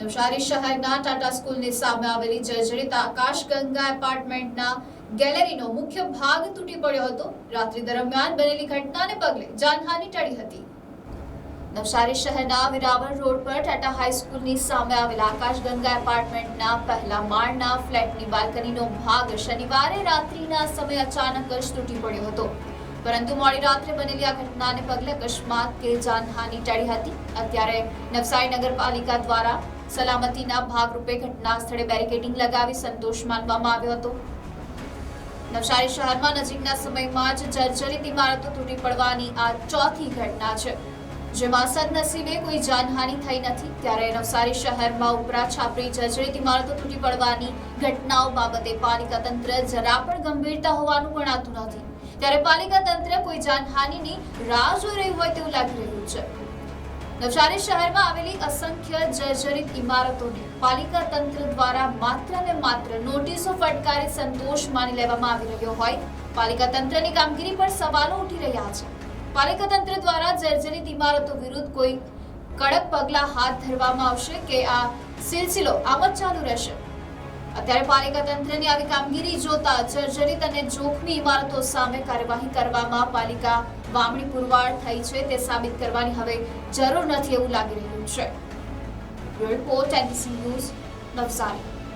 નવસારી શહેરના ટાટા સ્કૂલની સામે આવેલી જર્જરિત આકાશ ગંગા એપાર્ટમેન્ટના ગેલેરીનો મુખ્ય ભાગ તૂટી પડ્યો હતો. રાત્રિ દરમિયાન બનેલી ઘટનાને પગલે જાનહાનિ ટળી હતી. નવસારી શહેરના વિરાવળ રોડ પર ટાટા હાઈસ્કૂલની સામે આવેલા આકાશ ગંગા એપાર્ટમેન્ટના પહેલા માળના ફ્લેટની બાલ્કનીનો ભાગ શનિવારે રાત્રિના સમયે અચાનક જ તૂટી પડ્યો હતો. પરંતુ મોડી રાત્રે બનેલી આ ઘટનાને પગલે અકસ્માત કે જાનહાનિ ટળી હતી. અત્યારે નવસારી નગરપાલિકા દ્વારા સલામતીના ભાગરૂપે ઘટના સ્થળે બેરિકેડિંગ લગાવી સંતોષ માનવામાં આવ્યો હતો. નવસારી શહેરમાં નજીકના સમયમાં જ જર્જરિત ઇમારતો તૂટી પડવાની આ ચોથી ઘટના છે. જેમાં સદનસીબે કોઈ જાનહાનિ થઈ નથી, ત્યારે નવસારી શહેરમાં ઉપરા છાપરી જર્જરિત ઇમારતો તૂટી પડવાની ઘટનાઓ બાબતે પાલિકા તંત્ર જરા પણ ગંભીરતા હોવાનું ગણાતું નથી. ત્યારે પાલિકા તંત્ર કોઈ જાનહાનિની રાહ જોઈ રહ્યું હોય તેવું લાગી રહ્યું છે. નવસારી શહેરમાં આવેલી અસંખ્ય જર્જરિત ઇમારતોને પાલિકા તંત્ર દ્વારા માત્ર ને માત્ર નોટિસો ફટકારી સંતોષ માની લેવામાં આવી રહ્યો હોય. પાલિકા તંત્રની કામગીરી પર સવાલો ઉઠી રહ્યા છે. પાલિકા તંત્ર દ્વારા જર્જરિત ઇમારતો વિરુદ્ધ કોઈ કડક પગલાં હાથ ધરવામાં આવશે કે આ સિલસિલો આમ જ ચાલુ રહેશે? અત્યારે પાલિકા તંત્રની આવી કામગીરી જોતા જર્જરિત અને જોખમી ઇમારતો સામે કાર્યવાહી કરવામાં પાલિકા વામણી પુરવાર થઈ છે તે સાબિત કરવાની હવે જરૂર નથી એવું લાગી રહ્યું છે. Report NC news Navsari.